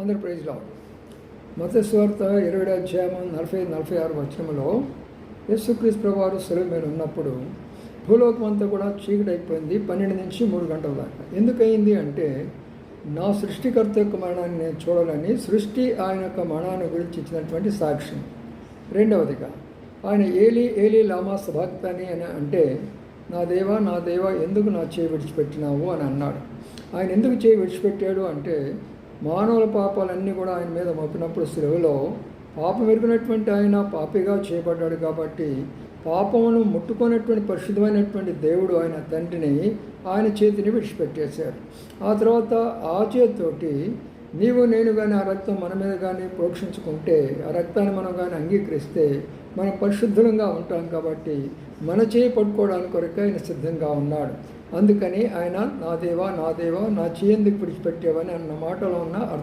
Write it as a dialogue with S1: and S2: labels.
S1: ఆంధ్రప్రదేశ్లో మతస్వార్త ఇరవై అధ్యాయం నలభై నలభై ఆరు వచనంలో యేసుక్రీస్తు ప్రభువారు సెలవు మీద ఉన్నప్పుడు భూలోకం అంతా కూడా చీకటి అయిపోయింది పన్నెండు నుంచి మూడు గంటల దాకా. ఎందుకయింది అంటే నా సృష్టికర్త యొక్క మరణాన్ని నేను చూడాలని సృష్టి ఆయన యొక్క మరణాన్ని గురించి ఇచ్చినటువంటి సాక్ష్యం. రెండవదిగా ఆయన ఏలి ఏలి లామా సభక్తని అని అంటే నా దేవా నా దేవా ఎందుకు నా చేయి విడిచిపెట్టినావు అని అన్నాడు. ఆయన ఎందుకు చేయి విడిచిపెట్టాడు అంటే మానవుల పాపాలన్నీ కూడా ఆయన మీద మోపినప్పుడు సెలవులో పాపం ఎరుగునటువంటి ఆయన పాపిగా చేయబడ్డాడు కాబట్టి పాపమును ముట్టుకున్నటువంటి పరిశుద్ధమైనటువంటి దేవుడు ఆయన తండ్రిని ఆయన చేతిని విడిచిపెట్టేశాడు. ఆ తర్వాత ఆ చేతితోటి నీవు నేను కానీ ఆ రక్తం మన మీద కానీ ప్రోక్షించుకుంటే ఆ రక్తాన్ని మనం కానీ అంగీకరిస్తే మనం పరిశుద్ధంగా ఉంటాం కాబట్టి మన చేయి పట్టుకోవడానికి కొరకు ఆయన సిద్ధంగా ఉన్నాడు. అందుకని ఆయన నా దేవా నా దేవా నా చేయందుకు విడిచిపెట్టేవని అన్న మాటలో ఉన్న అర్థం